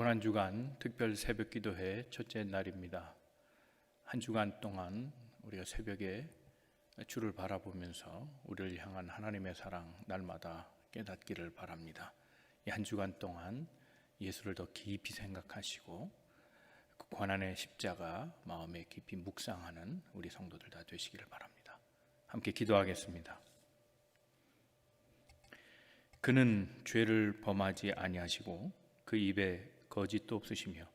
고난 주간 특별 새벽 기도회 첫째 날입니다. 한 주간 동안 우리가 새벽에 주를 바라보면서 우리를 향한 하나님의 사랑 날마다 깨닫기를 바랍니다. 이 한 주간 동안 예수를 더 깊이 생각하시고 그 고난의 십자가 마음에 깊이 묵상하는 우리 성도들 다 되시기를 바랍니다. 함께 기도하겠습니다. 그는 죄를 범하지 아니하시고 그 입에 거짓도 없으시며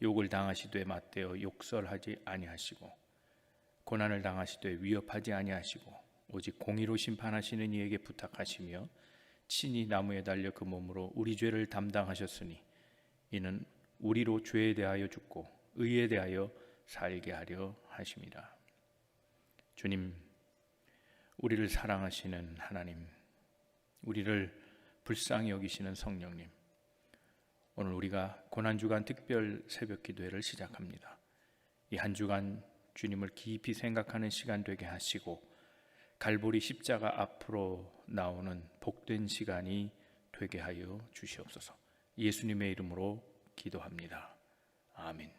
욕을 당하시되 맞대어 욕설하지 아니하시고 고난을 당하시되 위협하지 아니하시고 오직 공의로 심판하시는 이에게 부탁하시며 친히 나무에 달려 그 몸으로 우리 죄를 담당하셨으니 이는 우리로 죄에 대하여 죽고 의에 대하여 살게 하려 하심이라. 주님, 우리를 사랑하시는 하나님, 우리를 불쌍히 여기시는 성령님, 오늘 우리가 고난주간 특별 새벽 기도회를 시작합니다. 이 한 주간 주님을 깊이 생각하는 시간 되게 하시고 갈보리 십자가 앞으로 나오는 복된 시간이 되게 하여 주시옵소서. 예수님의 이름으로 기도합니다. 아멘.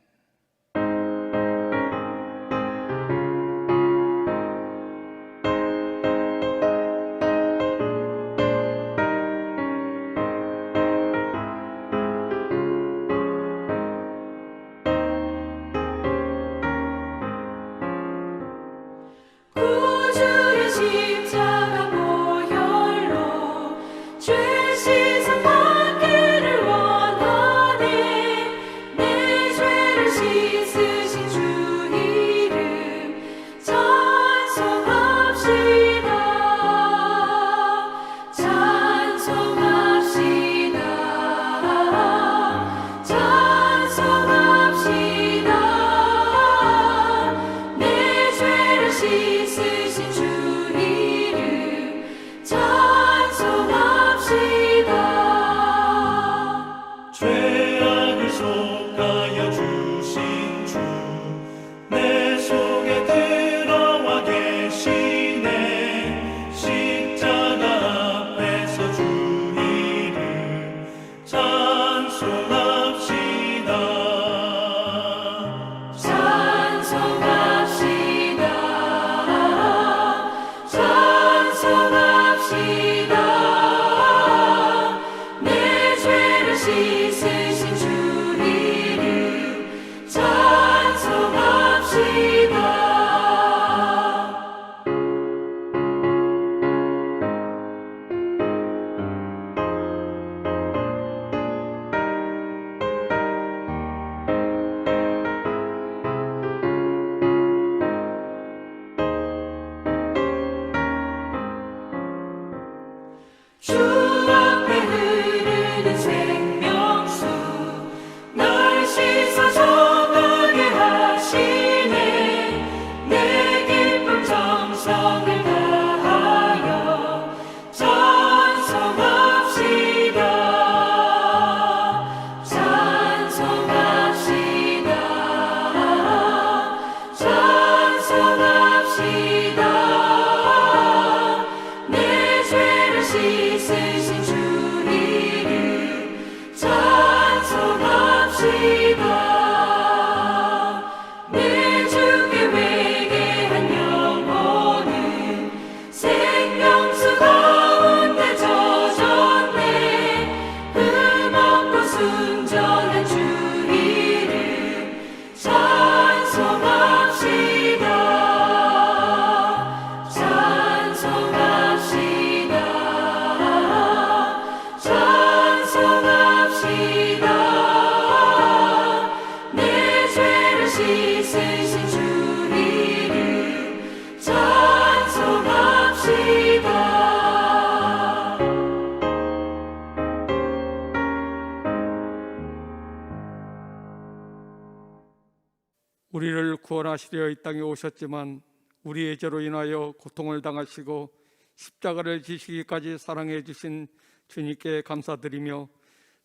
원하시려 이 땅에 오셨지만 우리의 죄로 인하여 고통을 당하시고 십자가를 지시기까지 사랑해 주신 주님께 감사드리며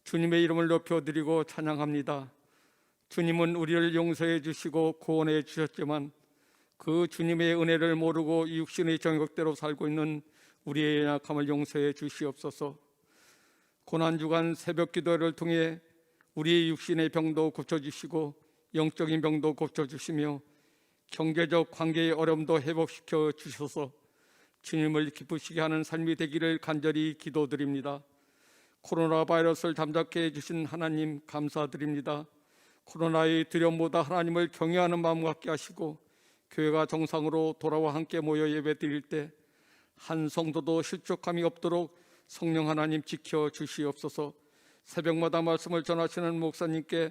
주님의 이름을 높여드리고 찬양합니다. 주님은 우리를 용서해 주시고 구원해 주셨지만 그 주님의 은혜를 모르고 육신의 정욕대로 살고 있는 우리의 연약함을 용서해 주시옵소서. 고난 주간 새벽 기도를 통해 우리의 육신의 병도 고쳐 주시고 영적인 병도 고쳐주시며 경제적 관계의 어려움도 회복시켜 주셔서 주님을 기쁘시게 하는 삶이 되기를 간절히 기도드립니다. 코로나 바이러스를 잠잠케 해주신 하나님 감사드립니다. 코로나의 두려움보다 하나님을 경외하는 마음 갖게 하시고 교회가 정상으로 돌아와 함께 모여 예배드릴 때 한 성도도 실족함이 없도록 성령 하나님 지켜 주시옵소서. 새벽마다 말씀을 전하시는 목사님께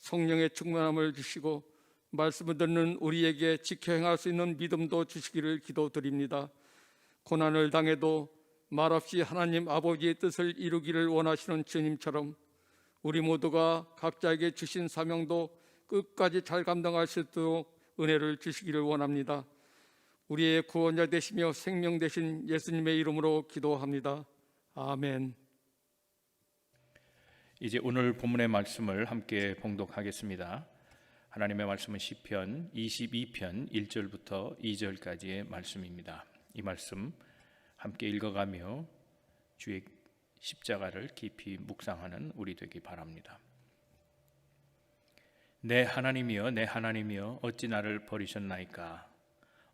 성령의 충만함을 주시고 말씀을 듣는 우리에게 지켜 행할 수 있는 믿음도 주시기를 기도드립니다. 고난을 당해도 말없이 하나님 아버지의 뜻을 이루기를 원하시는 주님처럼 우리 모두가 각자에게 주신 사명도 끝까지 잘 감당할 수 있도록 은혜를 주시기를 원합니다. 우리의 구원자 되시며 생명 되신 예수님의 이름으로 기도합니다. 아멘. 이제 오늘 본문의 말씀을 함께 봉독하겠습니다. 하나님의 말씀은 시편 22편 1절부터 2절까지의 말씀입니다. 이 말씀 함께 읽어가며 주의 십자가를 깊이 묵상하는 우리 되기 바랍니다. 내 하나님이여 내 하나님이여 어찌 나를 버리셨나이까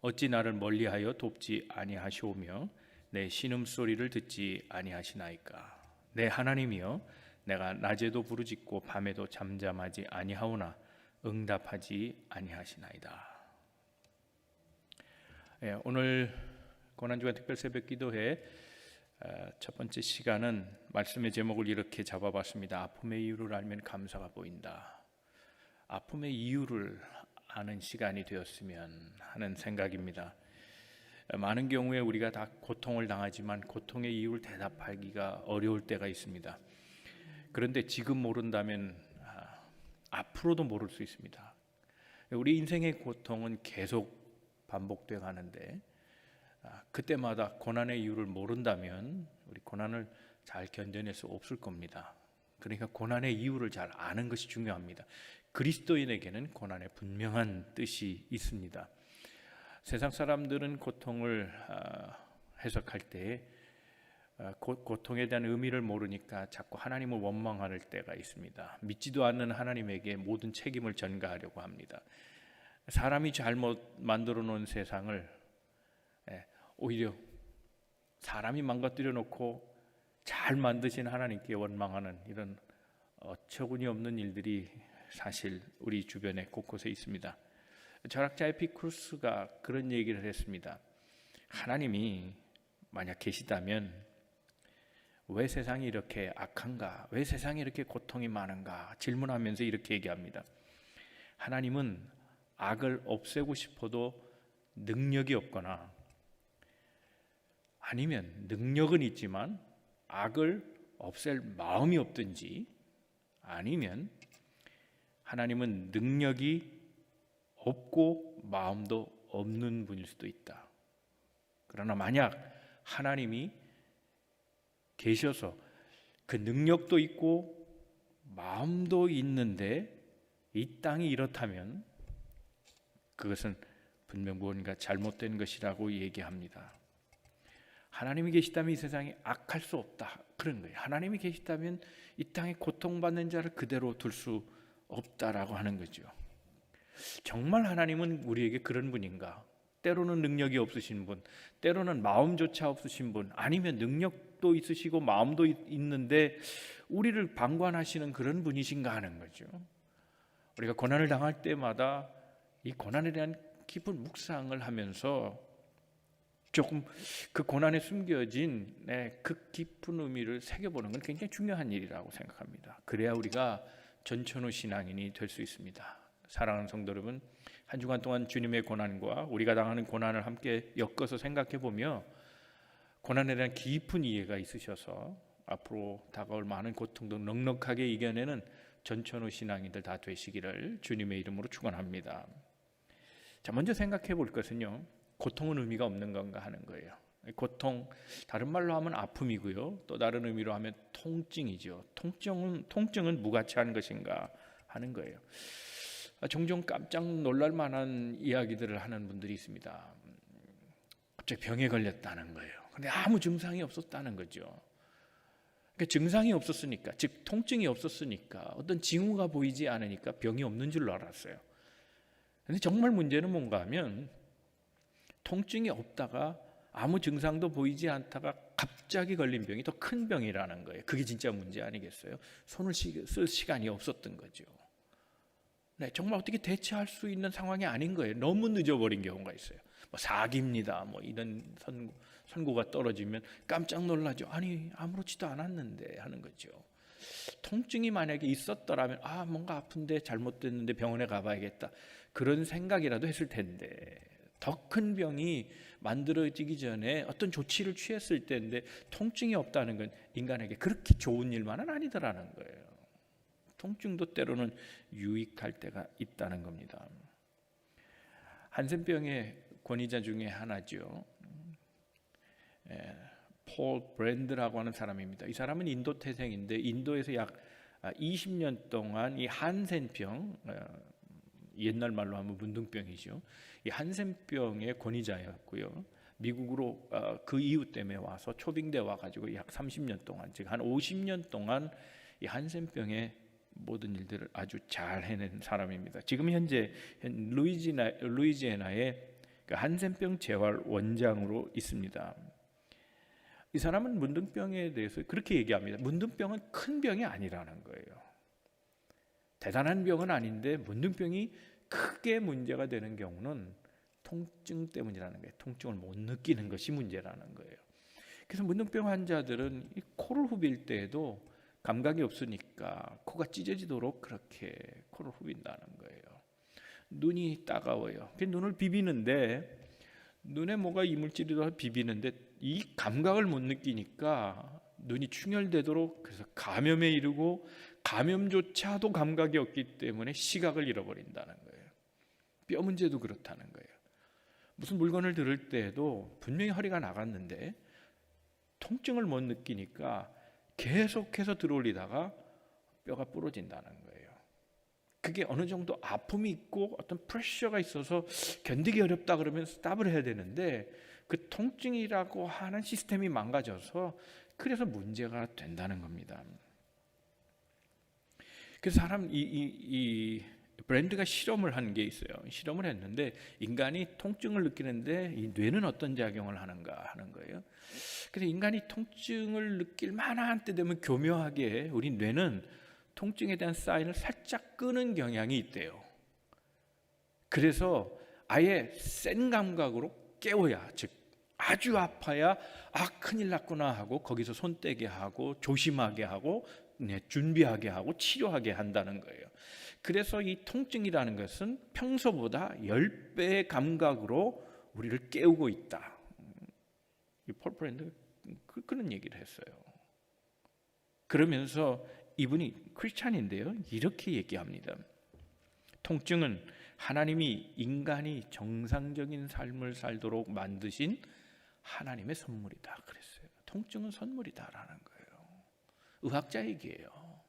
어찌 나를 멀리하여 돕지 아니하시오며 내 신음 소리를 듣지 아니하시나이까 내 하나님이여 내가 낮에도 부르짖고 밤에도 잠잠하지 아니하오나 응답하지 아니하시나이다. 예, 오늘 고난주간 특별 새벽 기도회 어, 첫 번째 시간은 말씀의 제목을 이렇게 잡아봤습니다. 아픔의 이유를 알면 감사가 보인다. 아픔의 이유를 아는 시간이 되었으면 하는 생각입니다. 많은 경우에 우리가 다 고통을 당하지만 고통의 이유를 대답하기가 어려울 때가 있습니다. 그런데 지금 모른다면 아, 앞으로도 모를 수 있습니다. 우리 인생의 고통은 계속 반복돼 가는데 아, 그때마다 고난의 이유를 모른다면 우리 고난을 잘 견뎌낼 수 없을 겁니다. 그러니까 고난의 이유를 잘 아는 것이 중요합니다. 그리스도인에게는 고난의 분명한 뜻이 있습니다. 세상 사람들은 고통을 아, 해석할 때 아, 고, 고통에 대한 의미를 모르니까 자꾸 하나님을 원망할 때가 있습니다. 믿지도 않는 하나님에게 모든 책임을 전가하려고 합니다. 사람이 잘못 만들어 놓은 세상을 예, 오히려 사람이 망가뜨려 놓고 잘 만드신 하나님께 원망하는 이런 어처구니 없는 일들이 사실 우리 주변에 곳곳에 있습니다. 철학자 에피쿠스가 그런 얘기를 했습니다. 하나님이 만약 계시다면 왜 세상이 이렇게 악한가? 왜 세상이 이렇게 고통이 많은가? 질문하면서 이렇게 얘기합니다. 하나님은 악을 없애고 싶어도 능력이 없거나 아니면 능력은 있지만 악을 없앨 마음이 없든지 아니면 하나님은 능력이 없고 마음도 없는 분일 수도 있다. 그러나 만약 하나님이 계셔서 그 능력도 있고 마음도 있는데 이 땅이 이렇다면 그것은 분명 무언가 잘못된 것이라고 얘기합니다. 하나님이 계시다면 이 세상에 악할 수 없다. 그런 거예요. 하나님이 계시다면 이 땅에 고통받는 자를 그대로 둘 수 없다라고 하는 거죠. 정말 하나님은 우리에게 그런 분인가? 때로는 능력이 없으신 분, 때로는 마음조차 없으신 분, 아니면 능력 도 있으시고 마음도 있- 있는데 우리를 방관하시는 그런 분이신가 하는 거죠. 우리가 고난을 당할 때마다 이 고난에 대한 깊은 묵상을 하면서 조금 그 고난에 숨겨진 네, 그 깊은 의미를 새겨보는 건 굉장히 중요한 일이라고 생각합니다. 그래야 우리가 전천후 신앙인이 될 수 있습니다. 사랑하는 성도 여러분, 한 주간 동안 주님의 고난과 우리가 당하는 고난을 함께 엮어서 생각해 보며 고난에 대한 깊은 이해가 있으셔서 앞으로 다가올 많은 고통도 넉넉하게 이겨내는 전천후 신앙인들 다 되시기를 주님의 이름으로 축원합니다. 자, 먼저 생각해 볼 것은요. 고통은 의미가 없는 건가 하는 거예요. 고통 다른 말로 하면 아픔이고요. 또 다른 의미로 하면 통증이죠. 통증은 통증은 무가치한 것인가 하는 거예요. 아, 종종 깜짝 놀랄 만한 이야기들을 하는 분들이 있습니다. 갑자기 병에 걸렸다는 거예요. 근데 아무 증상이 없었다는 거죠. 그러니까 증상이 없었으니까, 즉 통증이 없었으니까, 어떤 징후가 보이지 않으니까 병이 없는 줄로 알았어요. 근데 정말 문제는 뭔가 하면 통증이 없다가 아무 증상도 보이지 않다가 갑자기 걸린 병이 더 큰 병이라는 거예요. 그게 진짜 문제 아니겠어요? 손을 시- 쓸 시간이 없었던 거죠. 네, 정말 어떻게 대처할 수 있는 상황이 아닌 거예요. 너무 늦어버린 경우가 있어요. 뭐 사기입니다. 뭐 이런 선, 선고가 떨어지면 깜짝 놀라죠. 아니 아무렇지도 않았는데 하는 거죠. 통증이 만약에 있었더라면 아 뭔가 아픈데 잘못됐는데 병원에 가봐야겠다 그런 생각이라도 했을 텐데 더 큰 병이 만들어지기 전에 어떤 조치를 취했을 때인데 통증이 없다는 건 인간에게 그렇게 좋은 일만은 아니더라는 거예요. 통증도 때로는 유익할 때가 있다는 겁니다. 한센병의 권위자 중에 하나죠. 예, 폴 브랜드라고 하는 사람입니다. 이 사람은 인도 태생인데 인도에서 약 20년 동안 이 한센병 어, 옛날 말로 하면 문둥병이죠. 이 한센병의 권위자였고요. 미국으로 어, 그 이유 때문에 와서 초빙돼 와가지고 약 30년 동안 즉 한 50년 동안 이 한센병의 모든 일들을 아주 잘 해낸 사람입니다. 지금 현재 현- 루이지나 루이지애나의 그 한센병 재활 원장으로 있습니다. 이 사람은 문둥병에 대해서 그렇게 얘기합니다. 문둥병은 큰 병이 아니라는 거예요. 대단한 병은 아닌데 문둥병이 크게 문제가 되는 경우는 통증 때문이라는 거예요. 통증을 못 느끼는 것이 문제라는 거예요. 그래서 문둥병 환자들은 이 코를 후빌 때에도 감각이 없으니까 코가 찢어지도록 그렇게 코를 후빈다는 거예요. 눈이 따가워요. 그 눈을 비비는데 눈에 뭐가 이물질이 더 비비는데 이 감각을 못 느끼니까 눈이 충혈되도록 그래서 감염에 이르고 감염조차도 감각이 없기 때문에 시각을 잃어버린다는 거예요. 뼈 문제도 그렇다는 거예요. 무슨 물건을 들을 때에도 분명히 허리가 나갔는데 통증을 못 느끼니까 계속해서 들어올리다가 뼈가 부러진다는 거예요. 그게 어느 정도 아픔이 있고 어떤 프레셔가 있어서 견디기 어렵다 그러면 스탑을 해야 되는데 그 통증이라고 하는 시스템이 망가져서 그래서 문제가 된다는 겁니다. 그래서 사람 이, 이, 이 브랜드가 실험을 한 게 있어요. 실험을 했는데 인간이 통증을 느끼는데 이 뇌는 어떤 작용을 하는가 하는 거예요. 그래서 인간이 통증을 느낄 만한 때 되면 교묘하게 우리 뇌는 통증에 대한 사인을 살짝 끄는 경향이 있대요. 그래서 아예 센 감각으로 깨워야 즉 아주 아파야 아 큰일 났구나 하고 거기서 손 떼게 하고 조심하게 하고 네, 준비하게 하고 치료하게 한다는 거예요. 그래서 이 통증이라는 것은 평소보다 10배의 감각으로 우리를 깨우고 있다. 이 폴 프렌드 그, 그런 얘기를 했어요. 그러면서 이분이 크리스찬인데요. 이렇게 얘기합니다. 통증은 하나님이 인간이 정상적인 삶을 살도록 만드신 하나님의 선물이다 그랬어요. 통증은 선물이다라는 거예요. 의학자 얘기예요.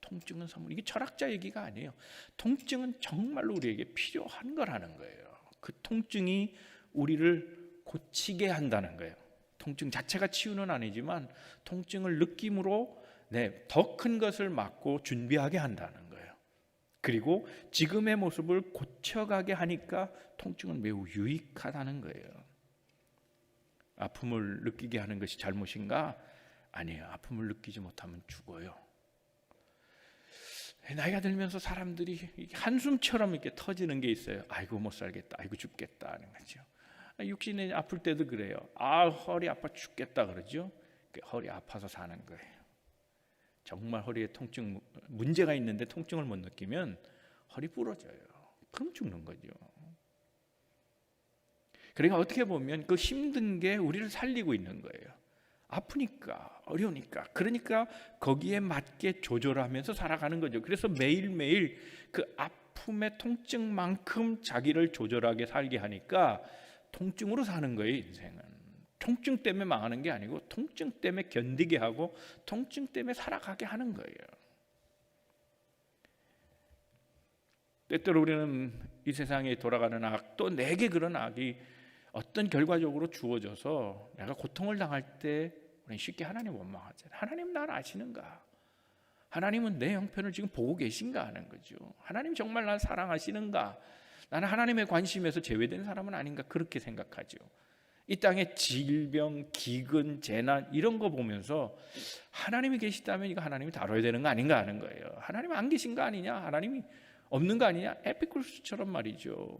통증은 선물. 이게 철학자 얘기가 아니에요. 통증은 정말로 우리에게 필요한 거라는 거예요. 그 통증이 우리를 고치게 한다는 거예요. 통증 자체가 치유는 아니지만 통증을 느낌으로 네, 더 큰 것을 막고 준비하게 한다는. 그리고 지금의 모습을 고쳐가게 하니까 통증은 매우 유익하다는 거예요. 아픔을 느끼게 하는 것이 잘못인가? 아니에요. 아픔을 느끼지 못하면 죽어요. 나이가 들면서 사람들이 한숨처럼 이렇게 터지는 게 있어요. 아이고 못 살겠다. 아이고 죽겠다 하는 거죠. 육신에 아플 때도 그래요. 아 허리 아파 죽겠다 그러죠. 허리 아파서 사는 거예요. 정말 허리에 통증 문제가 있는데 통증을 못 느끼면 허리 부러져요. 그럼 죽는 거죠. 그러니까 어떻게 보면 그 힘든 게 우리를 살리고 있는 거예요. 아프니까 어려우니까 그러니까 거기에 맞게 조절하면서 살아가는 거죠. 그래서 매일매일 그 아픔의 통증만큼 자기를 조절하게 살게 하니까 통증으로 사는 거예요, 인생은. 통증 때문에 망하는 게 아니고 통증 때문에 견디게 하고 통증 때문에 살아가게 하는 거예요. 때때로 우리는 이 세상에 돌아가는 악, 또 내게 그런 악이 어떤 결과적으로 주어져서 내가 고통을 당할 때 우리는 쉽게 하나님 원망하잖아요. 하나님 나를 아시는가? 하나님은 내 형편을 지금 보고 계신가 하는 거죠. 하나님 정말 날 사랑하시는가? 나는 하나님의 관심에서 제외된 사람은 아닌가 그렇게 생각하죠. 이 땅의 질병, 기근, 재난 이런 거 보면서 하나님이 계시다면 이거 하나님이 다뤄야 되는 거 아닌가 하는 거예요. 하나님 안 계신 거 아니냐? 하나님이 없는 거 아니냐? 에피쿠스처럼 말이죠.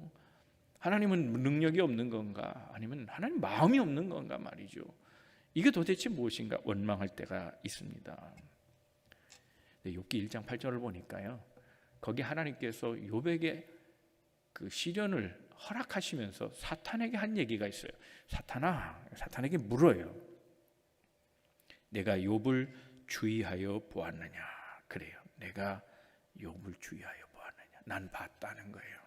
하나님은 능력이 없는 건가? 아니면 하나님 마음이 없는 건가 말이죠. 이게 도대체 무엇인가 원망할 때가 있습니다. 네, 욥기 1장 8절을 보니까요. 거기 하나님께서 욥에게 그 시련을 허락하시면서 사탄에게 한 얘기가 있어요. 사탄아, 사탄에게 물어요. 내가 욥을 주의하여 보았느냐? 그래요. 내가 욥을 주의하여 보았느냐? 난 봤다는 거예요.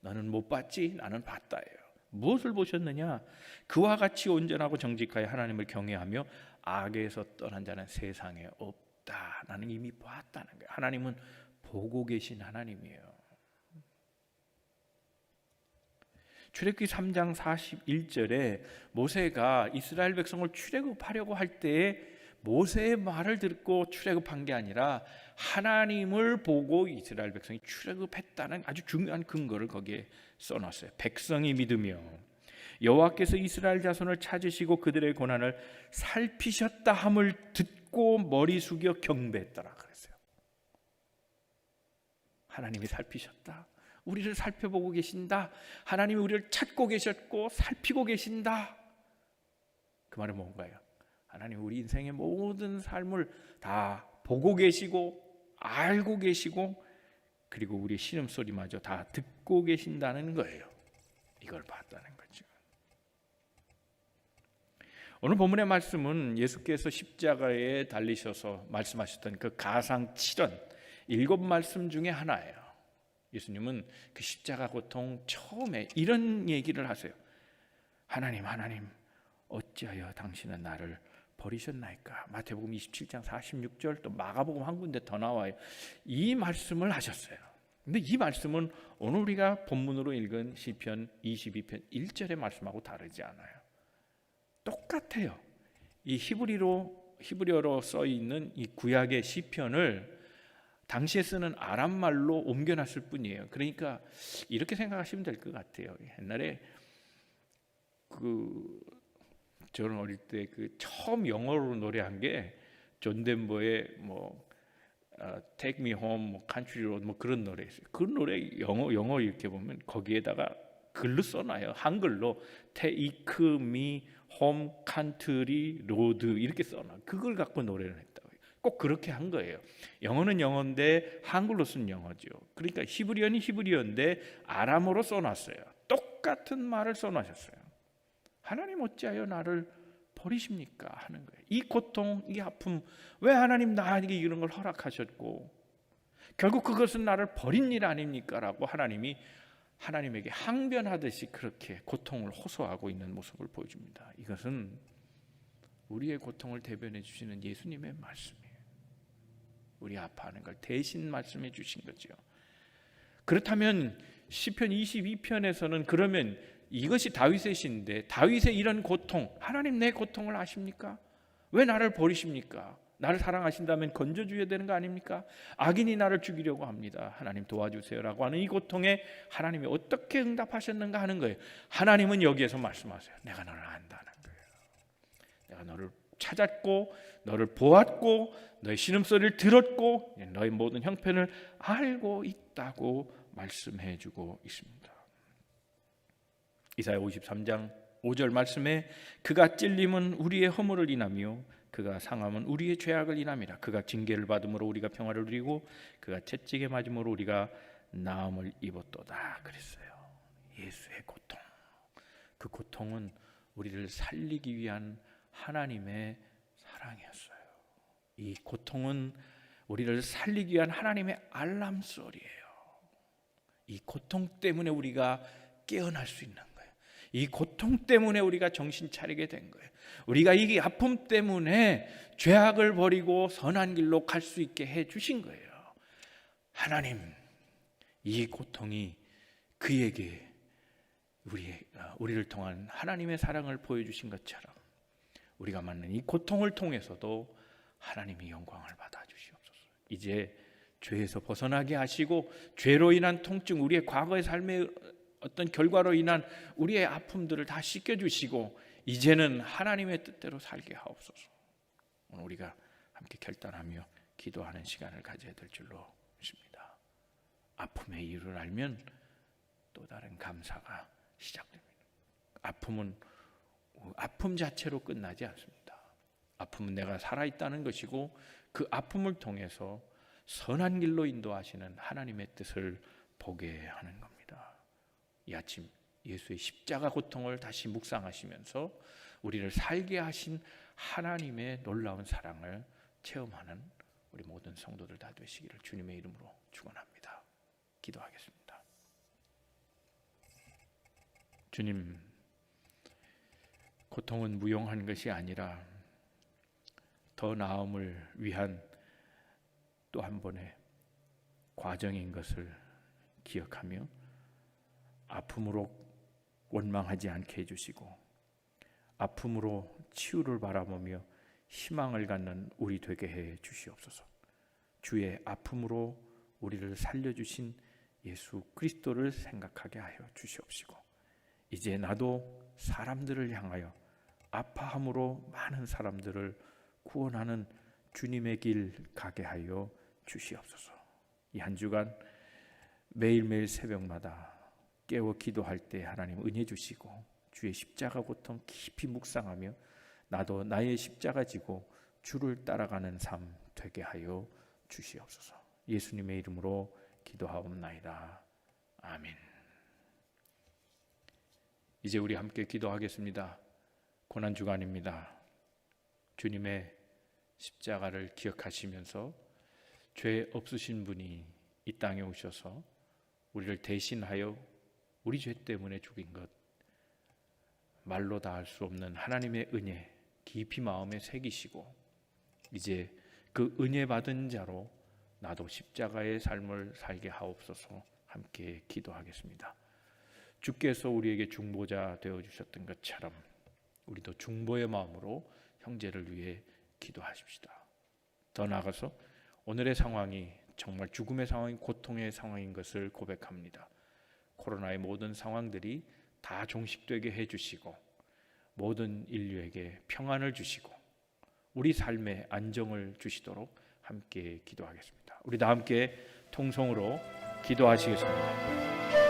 너는 못 봤지? 나는 봤다예요. 무엇을 보셨느냐? 그와 같이 온전하고 정직하여 하나님을 경외하며 악에서 떠난 자는 세상에 없다. 나는 이미 봤다는 거예요. 하나님은 보고 계신 하나님이에요. 출애굽기 3장 41절에 모세가 이스라엘 백성을 출애굽하려고 할 때에 모세의 말을 듣고 출애굽한 게 아니라 하나님을 보고 이스라엘 백성이 출애굽했다는 아주 중요한 근거를 거기에 써놨어요. 백성이 믿으며 여호와께서 이스라엘 자손을 찾으시고 그들의 고난을 살피셨다 함을 듣고 머리 숙여 경배했더라 그랬어요. 하나님이 살피셨다. 우리를 살펴보고 계신다. 하나님이 우리를 찾고 계셨고 살피고 계신다. 그 말은 뭔가요? 하나님 우리 인생의 모든 삶을 다 보고 계시고 알고 계시고 그리고 우리 신음소리마저 다 듣고 계신다는 거예요. 이걸 봤다는 거죠. 오늘 본문의 말씀은 예수께서 십자가에 달리셔서 말씀하셨던 그 가상 7원 일곱 말씀 중에 하나예요. 예수님은 그 십자가 고통 처음에 이런 얘기를 하세요. 하나님, 하나님, 어찌하여 당신은 나를 버리셨나이까? 마태복음 27장 46절 또 마가복음 한 군데 더 나와요. 이 말씀을 하셨어요. 근데 이 말씀은 오늘 우리가 본문으로 읽은 시편 22편 1절의 말씀하고 다르지 않아요. 똑같아요. 이 히브리로 히브리어로 써 있는 이 구약의 시편을 당시에 쓰는 아람 말로 옮겨놨을 뿐이에요. 그러니까 이렇게 생각하시면 될 것 같아요. 옛날에 그 저는 어릴 때 그 처음 영어로 노래한 게 존 덴버의 뭐 어, Take Me Home, 뭐 Country Road 뭐 그런 노래 있어요. 그 노래 영어 영어 이렇게 보면 거기에다가 글로 써놔요. 한글로 Take Me Home Country Road 이렇게 써놔. 그걸 갖고 노래를 했다고. 꼭 그렇게 한 거예요. 영어는 영어인데 한글로 쓴 영어죠. 그러니까 히브리어는 히브리어인데 아람어로 써놨어요. 똑같은 말을 써놓으셨어요. 하나님 어찌하여 나를 버리십니까 하는 거예요. 이 고통, 이 아픔 왜 하나님 나에게 이런 걸 허락하셨고 결국 그것은 나를 버린 일 아닙니까라고 하나님이 하나님에게 항변하듯이 그렇게 고통을 호소하고 있는 모습을 보여줍니다. 이것은 우리의 고통을 대변해 주시는 예수님의 말씀이에요. 우리 아파하는 걸 대신 말씀해 주신 거죠. 그렇다면 시편 22편에서는 그러면 이것이 다윗의 시인데 다윗의 이런 고통 하나님 내 고통을 아십니까? 왜 나를 버리십니까? 나를 사랑하신다면 건져줘야 되는 거 아닙니까? 악인이 나를 죽이려고 합니다. 하나님 도와주세요라고 하는 이 고통에 하나님이 어떻게 응답하셨는가 하는 거예요. 하나님은 여기에서 말씀하세요. 내가 너를 안다는 거예요. 내가 너를 찾았고 너를 보았고 너의 신음소리를 들었고 너의 모든 형편을 알고 있다고 말씀해 주고 있습니다. 이사야 53장 5절 말씀에 그가 찔림은 우리의 허물을 인하며 그가 상함은 우리의 죄악을 인함이라 그가 징계를 받음으로 우리가 평화를 누리고 그가 채찍에 맞음으로 우리가 나음을 입었도다 그랬어요. 예수의 고통. 그 고통은 우리를 살리기 위한 하나님의 사랑이었어요. 이 고통은 우리를 살리기 위한 하나님의 알람 소리예요. 이 고통 때문에 우리가 깨어날 수 있는 거예요. 이 고통 때문에 우리가 정신 차리게 된 거예요. 우리가 이 아픔 때문에 죄악을 버리고 선한 길로 갈 수 있게 해 주신 거예요. 하나님, 이 고통이 그에게 우리 우리를 통한 하나님의 사랑을 보여주신 것처럼 우리가 맞는 이 고통을 통해서도 하나님이 영광을 받아 주시옵소서. 이제 죄에서 벗어나게 하시고 죄로 인한 통증, 우리의 과거의 삶의 어떤 결과로 인한 우리의 아픔들을 다 씻겨 주시고 이제는 하나님의 뜻대로 살게 하옵소서. 오늘 우리가 함께 결단하며 기도하는 시간을 가져야 될 줄로 믿습니다. 아픔의 이유를 알면 또 다른 감사가 시작됩니다. 아픔은 아픔 자체로 끝나지 않습니다. 아픔은 내가 살아있다는 것이고 그 아픔을 통해서 선한 길로 인도하시는 하나님의 뜻을 보게 하는 겁니다. 이 아침 예수의 십자가 고통을 다시 묵상하시면서 우리를 살게 하신 하나님의 놀라운 사랑을 체험하는 우리 모든 성도들 다 되시기를 주님의 이름으로 축원합니다. 기도하겠습니다. 주님 고통은 무용한 것이 아니라 더 나음을 위한 또 한 번의 과정인 것을 기억하며 아픔으로 원망하지 않게 해주시고 아픔으로 치유를 바라보며 희망을 갖는 우리 되게 해 주시옵소서. 주의 아픔으로 우리를 살려주신 예수 그리스도를 생각하게 하여 주시옵시고 이제 나도 사람들을 향하여 아파함으로 많은 사람들을 구원하는 주님의 길 가게 하여 주시옵소서. 이 한 주간 매일매일 새벽마다 깨워 기도할 때 하나님 은혜 주시고 주의 십자가 고통 깊이 묵상하며 나도 나의 십자가 지고 주를 따라가는 삶 되게 하여 주시옵소서. 예수님의 이름으로 기도하옵나이다. 아멘. 이제 우리 함께 기도하겠습니다. 고난 주간입니다. 주님의 십자가를 기억하시면서 죄 없으신 분이 이 땅에 오셔서 우리를 대신하여 우리 죄 때문에 죽인 것 말로 다 할 수 없는 하나님의 은혜 깊이 마음에 새기시고 이제 그 은혜 받은 자로 나도 십자가의 삶을 살게 하옵소서 함께 기도하겠습니다. 주께서 우리에게 중보자 되어 주셨던 것처럼 우리도 중보의 마음으로 형제를 위해 기도하십시다. 더 나아가서 오늘의 상황이 정말 죽음의 상황인 고통의 상황인 것을 고백합니다. 코로나의 모든 상황들이 다 종식되게 해 주시고 모든 인류에게 평안을 주시고 우리 삶에 안정을 주시도록 함께 기도하겠습니다. 우리 다 함께 통성으로 기도하시겠습니다.